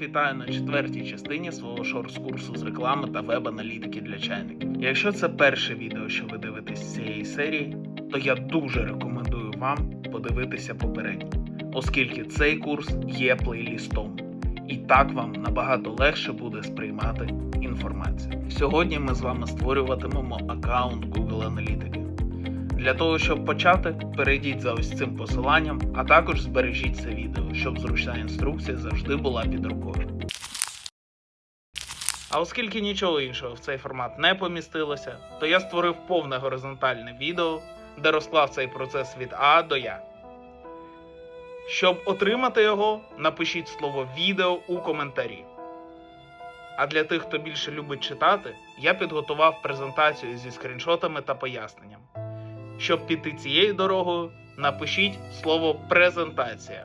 Вітаю на четвертій частині свого шорс-курсу з реклами та веб-аналітики для чайників. Якщо це перше відео, що ви дивитесь з цієї серії, то я дуже рекомендую вам подивитися попереднє, оскільки цей курс є плейлістом, і так вам набагато легше буде сприймати інформацію. Сьогодні ми з вами створюватимемо аккаунт Google Аналітики. Для того, щоб почати, перейдіть за ось цим посиланням, а також збережіть це відео, щоб зручна інструкція завжди була під рукою. А оскільки нічого іншого в цей формат не помістилося, то я створив повне горизонтальне відео, де розклав цей процес від А до Я. Щоб отримати його, напишіть слово відео у коментарі. А для тих, хто більше любить читати, я підготував презентацію зі скріншотами та поясненням. Щоб піти цією дорогою, напишіть слово презентація